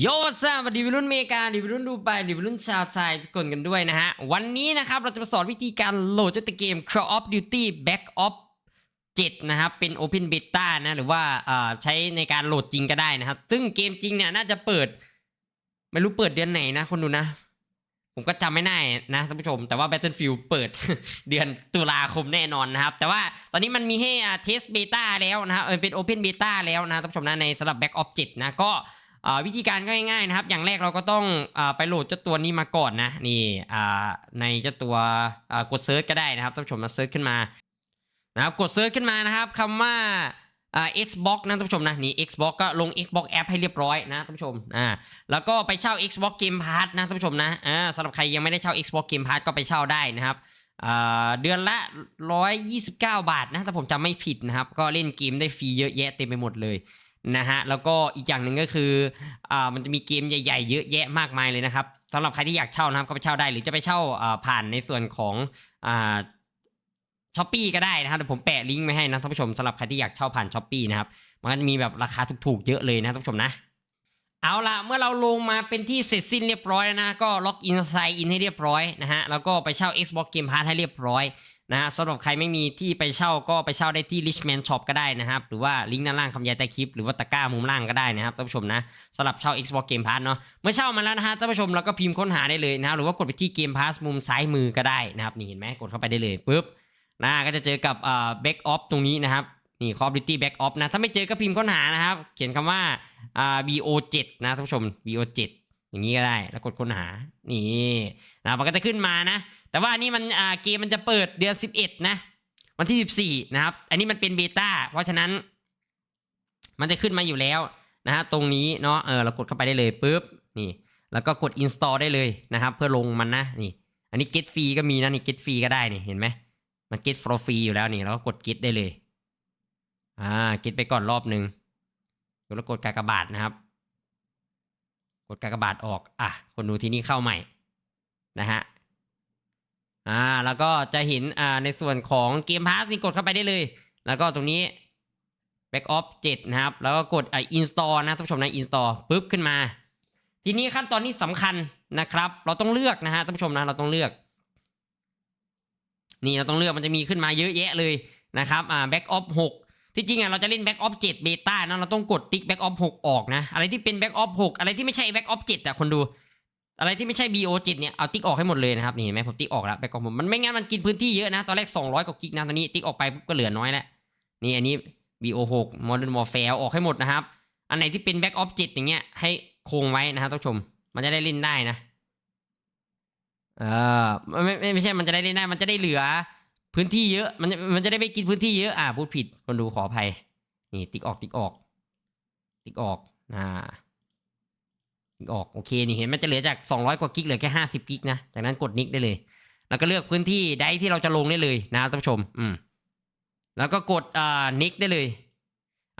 โยซาสวัสดีวัยรุ่นเมกาดีวัยรุ่นดูไปดีวัยรุ่นชาวไทยทุกคนกันด้วยนะฮะ วันนี้นะครับเราจะมาสอนวิธีการโหลดเจ้าตัวเกม Call of Duty Back Ops 7 นะครับ เป็น Open Beta นะหรือว่าใช้ในการโหลดจริงก็ได้นะครับ ซึ่งเกมจริงเนี่ยน่าจะเปิด ไม่รู้เปิดเดือนไหนนะคนดูนะ ผมก็จำไม่ได้นะท่านผู้ชม แต่ว่า Battlefield เปิดเดือนตุลาคมแน่นอนนะครับ แต่ว่าตอนนี้มันมีให้เทสเบต้าแล้วนะครับเอเป็น Open Beta แล้วนะท่านผู้ชมนะในสำหรับ Back Ops 7 นะก็ วิธีการก็ง่ายๆนะครับ อย่างแรกเราก็ต้องอไปโหลดเจ้าตัวนี้มาก่อนนะนี่ในเจ้าตัวกดเซิร์ชก็ได้นะครับท่านผู้ชมมาเซิร์ชขึ้นมานะครับกดเซิร์ชขึ้นมานะครับคำว่าอ่า Xbox นะท่านผู้ชมนะนี่ Xbox ก็ลง Xbox App ให้เรียบร้อยนะท่านผู้ชมอ่าแล้วก็ไปเช่า Xbox Game Pass นะท่านผู้ชมนะอ่าสำหรับใครยังไม่ได้เช่า Xbox Game Pass ก็ไปเช่าได้นะครับอ่าเดือนละ 129 บาทนะถ้าผมจำไม่ผิดนะครับ ก็เล่นเกมได้ฟรีเยอะแยะเต็มไปหมดเลย นะฮะแล้วก็อีกอย่างหนึ่งก็คืออ่ามันจะมีเกมใหญ่ ๆ เยอะแยะมากมายเลยนะครับสำหรับใครที่อยากเช่านะครับก็ไปเช่าได้หรือจะไปเช่าอ่าผ่านในส่วนของอ่าช้อปปีก็ได้นะครับเดี๋ยวผมแปะลิงก์ไว้ให้นะท่านผู้ชมสำหรับใครที่อยากเช่าผ่านช้อปปีนะครับมันก็จะมีแบบราคาถูกๆเยอะเลยนะท่านผู้ชมนะเอาละเมื่อเราลงมาเป็นที่เสร็จสิ้นเรียบร้อยแล้วนะ ก็ล็อกอินไซน์อินให้เรียบร้อยนะฮะ แล้วก็ไปเช่า Xbox Game Pass ให้เรียบร้อย นะฮะสำหรับใครไม่มีที่ไปเช่าก็ไปเช่าได้ที่ Richman Shop ก็ได้นะครับ หรือว่าลิงก์ด้านล่างคำยายใต้คลิป หรือว่าตะกร้ามุมล่างก็ได้นะครับท่านผู้ชมนะสำหรับเช่า Xbox Game Pass เนาะเมื่อเช่ามาแล้วนะฮะท่านผู้ชมเราก็พิมพ์ค้นหาได้เลยนะครับหรือว่ากดไปที่ Game Pass มุมซ้ายมือก็ได้นะครับนี่เห็นไหมกดเข้าไปได้เลยปุ๊บนะก็จะเจอกับอ่า Back Off ตรงนี้นะครับนี่ Call of Duty Back Off นะถ้าไม่เจอก็พิมพ์ค้นหานะครับเขียนคำว่าอ่า BO7 นะท่านผู้ชม BO7 อย่างนี้ก็ได้แล้วกดค้นหานี่นะมันก็จะขึ้นมานะ แต่ว่าอันนี้มันอ่าเกมมันจะเปิดเดือน 11 นะ วันที่ 14 นะครับ อันนี้มันเป็นเบต้าเพราะฉะนั้น มันจะขึ้นมาอยู่แล้วนะฮะตรงนี้เนาะเออเรากดเข้าไปได้เลยปุ๊บนี่ แล้วก็กด install ได้เลยนะครับ เพื่อลงมันนะนี่ อันนี้ get free ก็มีนะนี่ get free ก็ได้นี่เห็นไหมมัน get for free อยู่แล้วนี่เราก็กด get ได้เลยอ่า get ไปก่อนรอบหนึ่งแล้วกดกากบาทนะครับ กดกากบาทออกอะคนดูที่นี่เข้าใหม่นะฮะ อ่า แล้วก็จะเห็นอ่าในส่วนของเกมพาสนี่กดเข้าไปได้เลย แล้วก็ตรงนี้ back off 7นะครับ แล้วก็กดอ่า install นะท่านผู้ชมนะ install ปุ๊บขึ้นมา ทีนี้ขั้นตอนนี้สำคัญนะครับ เราต้องเลือกนะฮะท่านผู้ชมนะเราต้องเลือก นี่เราต้องเลือกมันจะมีขึ้นมาเยอะแยะเลยนะครับอ่า back off 6ที่จริงอะเราจะเล่น back off 7 beta นะเราต้องกดติ๊ก back off 6 ออกนะ อะไรที่เป็น back off 6 อะไรที่ไม่ใช่ back off 7อะคนดู อะไรที่ไม่ใช่ BO7 เนี่ยเอาติ๊กออกให้หมดเลยนะครับนี่เห็นไหมผมติ๊กออกแล้วไปกองผมมันไม่งั้นมันกินพื้นที่เยอะนะตอนแรก 200กว่ากิกนะตอนนี้ติ๊กออกไปปุ๊บก็เหลือน้อยแล้วนี่อันนี้ BO6 Modern Warfare ออกให้หมดนะครับ อันไหนที่เป็น Back Ops 7อย่างเงี้ยให้คงไว้นะครับท่านผู้ชม มันจะได้เล่นได้นะเออไม่ไม่ไม่ใช่มันจะได้เล่นได้มันจะได้เหลือ พื้นที่เยอะมันจะมันจะได้ไม่กินพื้นที่เยอะอ่าพูดผิดคนดูขออภัยนี่ติ๊กออกติ๊กออก ติ๊กออกอ่า ออกโอเคนี่เห็นมันจะเหลือจาก 200 กว่ากิกเหลือแค่ 50 กิกนะจากนั้นกดนิกได้เลย แล้วก็เลือกพื้นที่ใดที่เราจะลงได้เลยนะท่านผู้ชมอืมแล้วก็กดอ่านิกได้เลย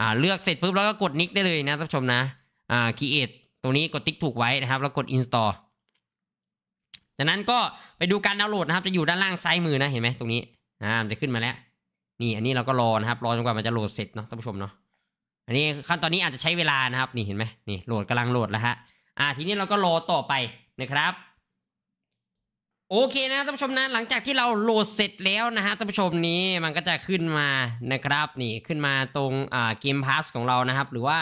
อ่าเลือกเสร็จปุ๊บแล้วก็กดนิกได้เลยนะท่านผู้ชมนะอ่า create ตรงนี้กดติ๊กถูกไว้นะครับ แล้วกด install จากนั้นก็ไปดูการดาวน์โหลดนะครับ จะอยู่ด้านล่างซ้ายมือนะเห็นไหมตรงนี้อ่ามันจะขึ้นมาแล้ว นี่อันนี้เราก็รอนะครับ รอจนกว่ามันจะโหลดเสร็จเนาะท่านผู้ชมเนาะอันนี้ขั้นตอนนี้อาจจะใช้เวลานะครับ นี่เห็นไหมนี่โหลดกำลังโหลดแล้วฮะ อ่าทีนี้เราก็รอต่อไปนะครับ โอเคนะท่านผู้ชมนะหลังจากที่เราโหลดเสร็จแล้วนะฮะท่านผู้ชมนี้มันก็จะขึ้นมานะครับนี่ขึ้นมาตรงอ่าเกมพาสของเรานะครับ หรือว่า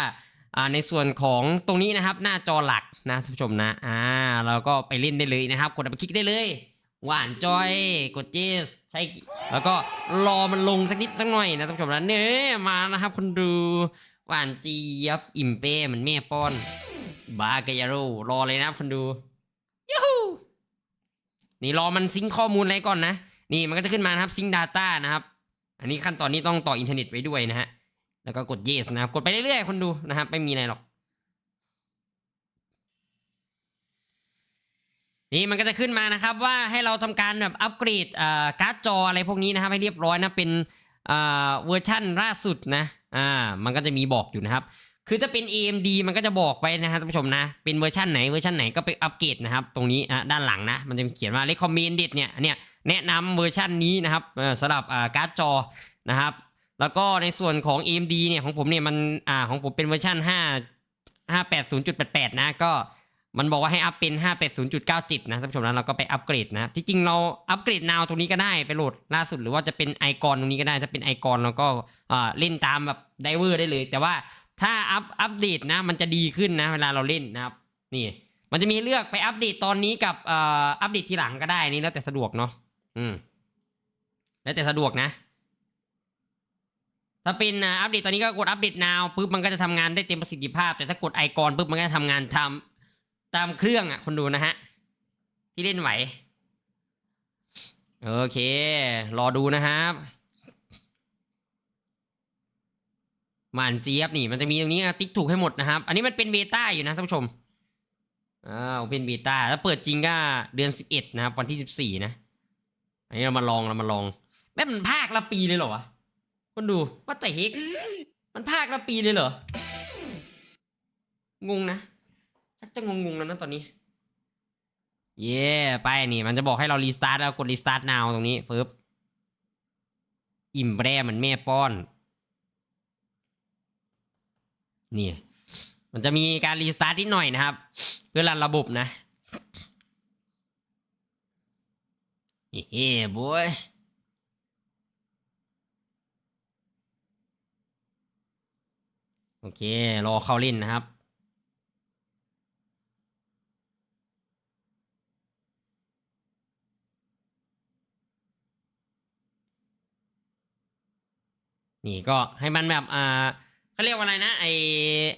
อ่าในส่วนของตรงนี้นะครับหน้าจอหลักนะท่านผู้ชมนะอ่าเราก็ไปเล่นได้เลยนะครับ กดไปคลิกได้เลยหวานจอยกดเจสใช้แล้วก็รอมันลงสักนิดสักหน่อยนะท่านผู้ชมนะเน่มานะครับคนดูหวานเจี๊ยบอิ่มเป้เหมือนแม่ป้อน บากายาโรรอเลยนะครับคนดูยูฮูนี่รอมันซิงค์ข้อมูลอะไรก่อนนะ นี่มันก็จะขึ้นมานะครับซิงค์ Data นะครับ อันนี้ขั้นตอนนี้ต้องต่ออินเทอร์เน็ตไว้ด้วยนะฮะ แล้วก็กด yes นะครับ กดไปเรื่อยๆคนดูนะครับ ไม่มีอะไรหรอก นี่มันก็จะขึ้นมานะครับว่าให้เราทำการแบบอัปเกรดอ่าการ์ดจออะไรพวกนี้นะครับให้เรียบร้อยนะเป็นอ่าเวอร์ชั่นล่าสุดนะ อ่า มันก็จะมีบอกอยู่นะครับ คือถ้าเป็น AMD มันก็จะบอกไว้นะครับท่านผู้ชมนะ เป็นเวอร์ชันไหนเวอร์ชันไหนก็ไปอัปเกรดนะครับ ตรงนี้อะด้านหลังนะ มันจะเขียนว่า recommended เนี่ยเนี่ยแนะนำเวอร์ชันนี้นะครับสำหรับอ่าการ์ดจอนะครับแล้วก็ในส่วนของ AMD เนี่ยของผมเนี่ยมันอ่าของผมเป็นเวอร์ชัน5 580.88 นะ ก็มันบอกว่าให้อัพเป็น 580.97 นะท่านผู้ชมนะเราก็ไปอัปเกรดนะ ที่จริงเราอัปเกรดนาวตรงนี้ก็ได้ไปโหลดล่าสุดหรือว่าจะเป็นไอคอนตรงนี้ก็ได้ถ้าเป็นไอคอนเราก็อ่าเล่นตามแบบไดเวอร์ได้เลย แต่ว่า ถ้าอัพอัปเดตนะ มันจะดีขึ้นนะ เวลาเราเล่นนะครับ นี่ มันจะมีเลือกไปอัปเดตตอนนี้กับเอ่ออัปเดตทีหลังก็ได้นี่แล้วแต่สะดวกเนาะอืม แล้วแต่สะดวกนะ ถ้าเป็นอัปเดตตอนนี้ก็กดอัปเดต now ปุ๊บมันก็จะทำงานได้เต็มประสิทธิภาพ แต่ถ้ากดไอคอนปุ๊บมันก็จะทำงานทำตามเครื่องอะคนดูนะฮะ ที่เล่นไหว โอเค รอดูนะครับ หมานเจี๊ยบนี่มันจะมีตรงนี้ติ๊กถูกให้หมดนะครับ อันนี้มันเป็นเบต้าอยู่นะท่านผู้ชมอ้าวเป็นเบต้าแล้วเปิดจริงก็เดือนสิบเอ็ดนะครับวันที่สิบสี่นะ อันนี้เรามาลองเรามาลองแม่มันภาคละปีเลยเหรอวะคนดูว่าแต่เฮกมันภาคละปีเลยเหรองงนะชักจะงงงแล้วนะตอนนี้ เย่ไปนี่มันจะบอกให้เรารีสตาร์ทแล้วกดรีสตาร์ท now ตรงนี้ฟึบอิ่มแปรเหมือนแม่ป้อน นี่ มันจะมีการรีสตาร์ทนิดหน่อยนะครับ เพื่อรันระบบนะเฮ้บอยโอเค รอเข้าเล่นนะครับ นี่ก็ให้มันแบบอ่า เขาเรียกว่าอะไรนะไอ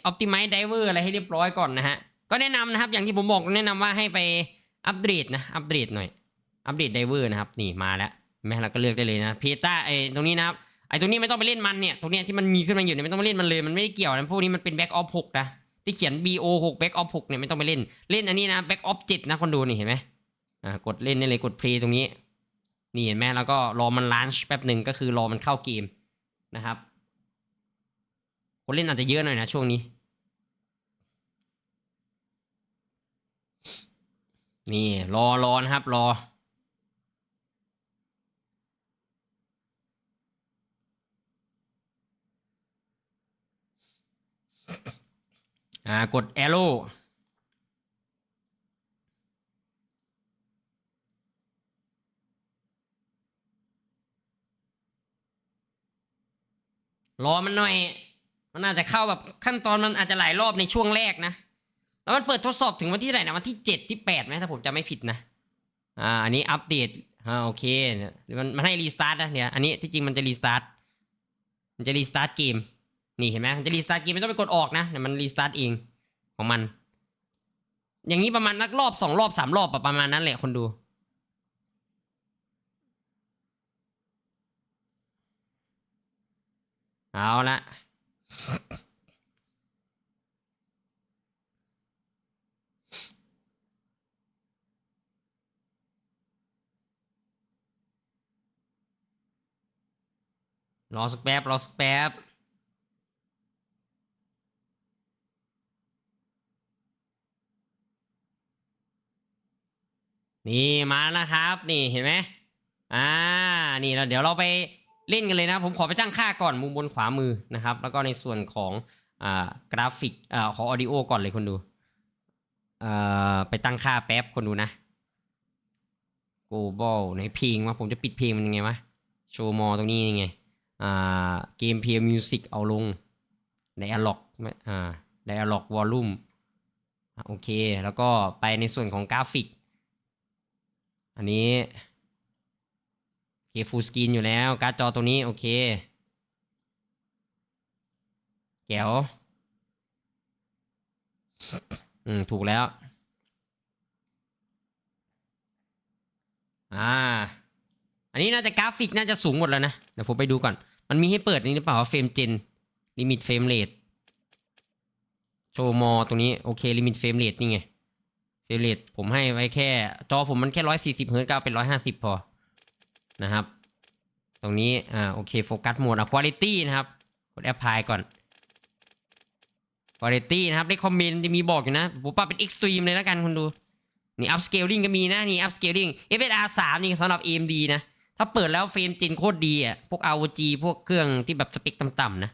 optimize driver อะไรให้เรียบร้อยก่อนนะฮะ ก็แนะนำนะครับ อย่างที่ผมบอกแนะนำว่าให้ไปอัปเดตนะ อัปเดตหน่อย อัปเดตไดเวอร์นะครับ นี่มาแล้วแม่เราก็เลือกได้เลยนะเพต้าไอตรงนี้นะครับไอตรงนี้ไม่ต้องไปเล่นมันเนี่ยตรงเนี้ยที่มันมีขึ้นมาอยู่เนี่ยไม่ต้องไปเล่นมันเลยมันไม่ได้เกี่ยวนะพวกนี้มันเป็นแบ็กออฟหกนะที่เขียน BO 6 back off 6เนี่ยไม่ต้องไปเล่น เล่นอันนี้นะ back off 7นะคนดูนี่เห็นไหมอ่ากดเล่นได้เลยกด play ตรงนี้ นี่เห็นไหมแล้วก็รอมัน launch แป๊บหนึ่งก็คือรอมันเข้าเกมนะครับ คนเล่นอาจจะเยอะหน่อยนะช่วงนี้ นี่รอรอนะครับ รอ อ่ากด arrow รอมันหน่อย มันอาจจะเข้าแบบขั้นตอนมันอาจจะหลายรอบในช่วงแรกนะ แล้วมันเปิดทดสอบถึงวันที่ไหร่นะวันที่เจ็ดที่แปดไหมถ้าผมจำไม่ผิดนะ อ่า อันนี้อัปเดต อ่าโอเคมันมันให้รีสตาร์ทนะเนี่ย อันนี้ที่จริงมันจะรีสตาร์ท มันจะรีสตาร์ทเกม นี่เห็นไหมมันจะรีสตาร์ทเกมไม่ต้องไปกดออกนะแต่มันรีสตาร์ทเองของมัน อย่างนี้ประมาณนักรอบสองรอบสามรอบประมาณนั้นแหละคนดูเอาละ รอสักแป๊บรอสักแป๊บนี่มาแล้วครับ นี่เห็นไหมอ่า นี่เราเดี๋ยวเราไป เล่นกันเลยนะ ผมขอไปตั้งค่าก่อนมุมบนขวามือนะครับ แล้วก็ในส่วนของอ่ากราฟิกอ่าของออดิโอก่อนเลยคนดูอ่าไปตั้งค่าแป๊บคนดูนะ global ในเพลงว่าผมจะปิดเพลงมันยังไงวะโชว์มอตรงนี้ยังไงอ่าเกมเพลย์มิวสิกเอาลง dialog อ่า dialog volume อะโอเค แล้วก็ไปในส่วนของกราฟิก อันนี้ เคฟูลสกรีนอยู่แล้วการ์ดจอตัวนี้โอเคแก้วอืม ถูกแล้ว อ่า อันนี้น่าจะกราฟิกน่าจะสูงหมดแล้วนะ เดี๋ยวผมไปดูก่อน มันมีให้เปิดนี่หรือเปล่าเฟรมเจนลิมิตเฟรมเรทโชว์มอตรงนี้ โอเคลิมิตเฟรมเรทนี่ไงเฟรมเรทผมให้ไว้แค่ จอผมมันแค่ร้อยสี่สิบเฮิร์ตก็เอาเป็นร้อยห้าสิบพอ นะครับ ตรงนี้อ่าโอเคโฟกัสโหมดอะคุณภาพนะครับกดแอปพลายก่อนคุณภาพนะครับได้คอมเมนต์จะมีบอกอยู่นะผมปรับเป็น extreme เลยแล้วกันคุณดูนี่ upscaling ก็มีนะนี่ upscaling FSR 3นี่สำหรับ AMD นะ ถ้าเปิดแล้วเฟรมเจนโคตรดีอะพวก ROG พวกเครื่องที่แบบสเปคต่ำๆนะ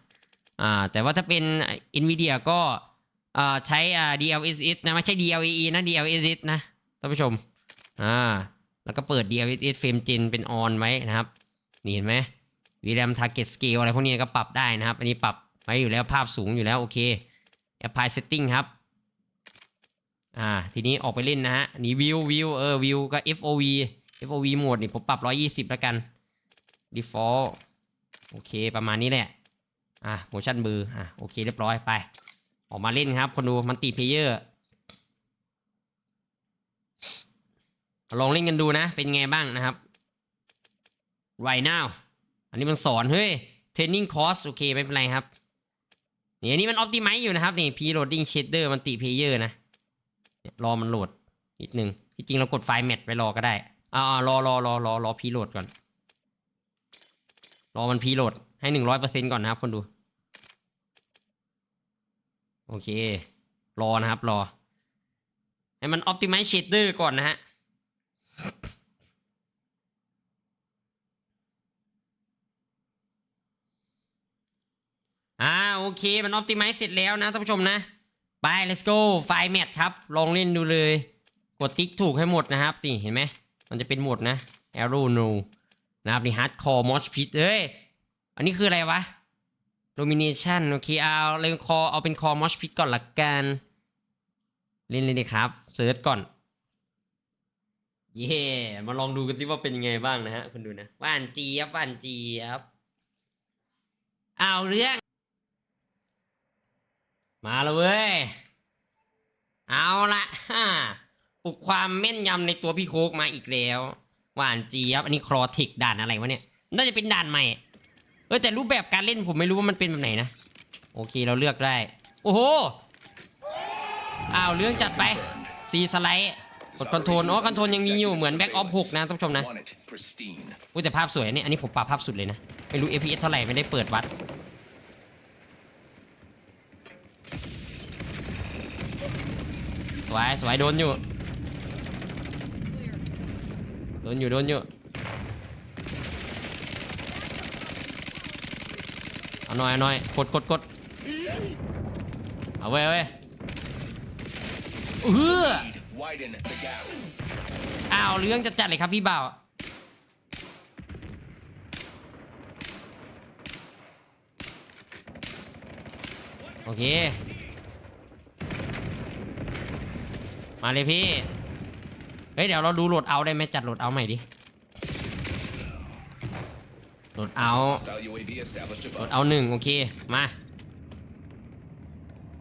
อ่าแต่ว่าถ้าเป็น NVIDIA ก็อ่อใช้อ่า DLSS นะ ไม่ใช่ DLAE นะ DLSS นะท่านผู้ชมอ่า แล้วก็เปิด DLSS Frame Gen เป็น on ไว้นะครับ นี่เห็นไหม VRAM Target Scale อะไรพวกนี้ก็ปรับได้นะครับ อันนี้ปรับไว้อยู่แล้วภาพสูงอยู่แล้วโอเค Apply Setting ครับ อ่า ทีนี้ออกไปเล่นนะฮะ นี่วิววิวเออวิวก็ FOV FOV โหมดนี่ผมปรับ 120 แล้วกัน Default โอเคประมาณนี้แหละ อะ motion blur อะ โอเคเรียบร้อยไป ออกมาเล่นครับ คนดูมันติเพเยอร์ ลองเล่นกันดูนะ เป็นไงบ้างนะครับ right now อันนี้มันสอนเฮ้ย training course โอเคไม่เป็นไรครับนี่อันนี้มัน optimize อยู่นะครับนี่ preloading shader มันติเพเยอร์นะรอมันโหลดนิดนึงที่จริงเรากดไฟล์ mat ไว้รอก็ได้อ่ารอรอรอรอรอ preload ก่อน รอมัน preload ให้หนึ่งร้อยเปอร์เซ็นก่อนนะครับคนดู โอเค รอนะครับรอ ให้มัน optimize shader ก่อนนะฮะ อ่าโอเคมัน optimize เสร็จแล้วนะท่านผู้ชมนะ ไป let's go ไฟล์ mat ครับ ลองเล่นดูเลย กดติ๊กถูกให้หมดนะครับนี่เห็นไหม มันจะเป็นหมดนะ arrow no นะครับนี่ hardcore mosh pit เอ้ย อันนี้คืออะไรวะ domination โอเคเอาเลยคอเอาเป็นคอ mosh pit ก่อนละกัน เล่นเลยดีครับ เซิร์ชก่อน เย่มาลองดูกันสิว่าเป็นยังไงบ้างนะฮะคุณดูนะว่านจีบว่านจีบเอาเรื่อง มาแล้วเว้ย เอาละฮ่าปลุกความแม่นยำในตัวพี่โคกมาอีกแล้วหวานจีบอันนี้ครอทิกด่านอะไรวะเนี่ย น่าจะเป็นด่านใหม่ เออแต่รูปแบบการเล่นผมไม่รู้ว่ามันเป็นแบบไหนนะ โอเคเราเลือกได้ โอ้โห อ้าวเรื่องจัดไป ซีสไลด์ กดคอนโทรลอ๋อคอนโทรลยังมีอยู่เหมือนแบ็กออฟหกนะท่านผู้ชมนะอุ้ยแต่ภาพสวยนี่อันนี้ผมปรับภาพสุดเลยนะ ไม่รู้ FPS เท่าไหร่ไม่ได้เปิดวัดสวยสวยโดนอยู่ โดนอยู่โดนอยู่ เอาหน่อยเอาหน่อยกดกดกดเอาเว้ยเอาเว้ยเออ Widen the gap. อ้าวเรื่องจะจัดเลยครับพี่บ่าว โอเค มาเลยพี่ เฮ้ย เดี๋ยวเราดูโหลดเอาได้ไหมจัดโหลดเอาใหม่ดิ โหลดเอา Style UAV established โหลด above. เอาหนึ่งโอเค มา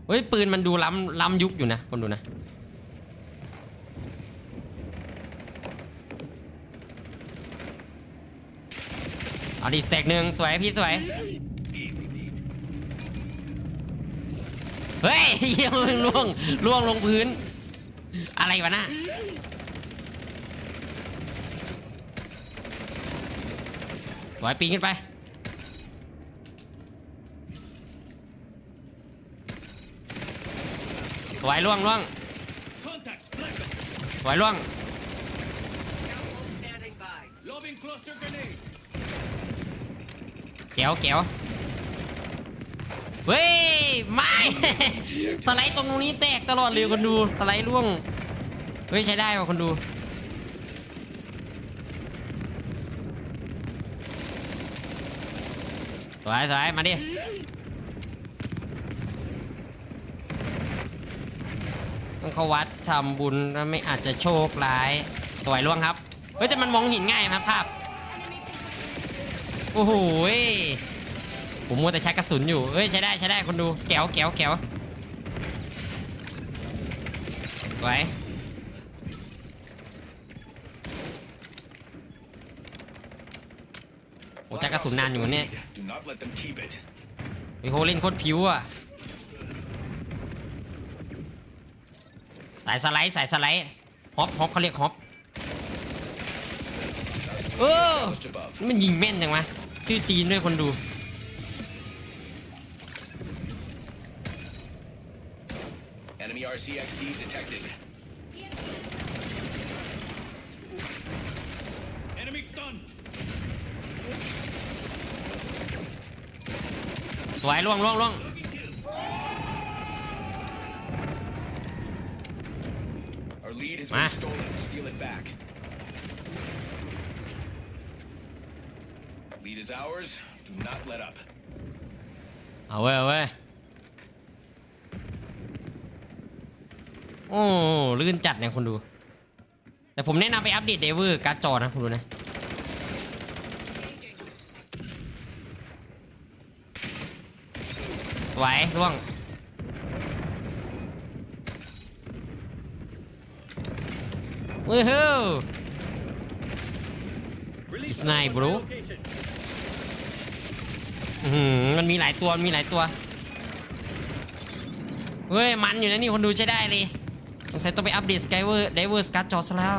เฮ้ย ปืนมันดูล้ำล้ำยุคอยู่นะคนดูนะ เอาดิแตกหนึ่งสวยพี่สวย เฮ้ยเหี้ยมึงล่วงล่วงลงพื้น อะไรวะน่ะสวยปีนขึ้นไปสวยล่วงล่วง Contact. Blackout. สวยล่วง ก้วแก้วเฮ้ยไม่สไลด์ตรงนี้แตกตลอดเลยคนดูสไลด์ล่วงเฮ้ยใช้ได้ป่ะคนดูสวยสวยมาดิต้องเขาวัดทำบุญแล้วไม่อาจจะโชคร้ายสวยล่วงครับเฮ้ยแต่มันมองเห็นง่ายนะภาพ อ้โหผมมัวแต่ใช้กระสุนอยู่เอ้ยใช้ได้ใช้ได้คนดูแก้วแก้วแก้วไว้โอ้ใช้กระสุนนานอยู่เนี่ยไอโฮเล่นโคตรผิวอะสายสไลด์สายสไลด์ฮอปฮอปเขาเรียกฮอปเออมันยิงแม่นจังวะ ชื่อจีนด้วยคนดู Enemy RCXD detected. Enemy stunned. สวยล่วงล่วงล่วง is ours. Do not let up. เอาเว้ยเอาเว้ยโอ้ลื่นจัดเนี่ยคุณดู แต่ผมแนะนำไปอัปเดตเดเวอร์การ์ดจอนะคุณดูนะ ไหวร่วงเว้ยเฮ้ย It's nice, bro. อื้อหือมันมีหลายตัวมันมีหลายตัวเฮ้ยมันอยู่นะนี่คนดูใช้ได้เลยสงสัยต้องไปอัปเดตสกายเวอร์ไดเวอร์สกัดจอซะแล้ว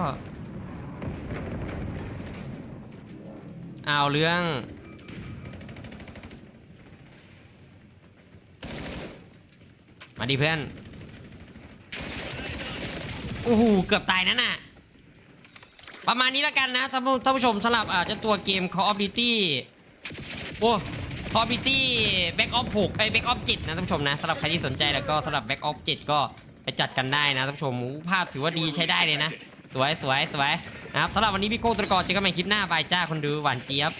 เอาเรื่องมาดิเพื่อน โอ้โห เกือบตายนั่นน่ะ ประมาณนี้แล้วกันนะท่านผู้ท่านผู้ชมสำหรับอาจจะตัวเกม Call of Duty โอ้ Call of Duty Back Off 6ไอ้ Back Off 7นะท่านผู้ชมนะสำหรับใครที่สนใจแล้วก็สำหรับแบ็กออฟจิตก็ไปจัดกันได้นะท่านผู้ชมภาพถือว่าดีใช้ได้เลยนะ สวยสวยสวยนะครับสำหรับวันนี้พี่โก้ตะกอเจอกันใหม่คลิปหน้าบายจ้าคนดูหวานเจี๊ยบ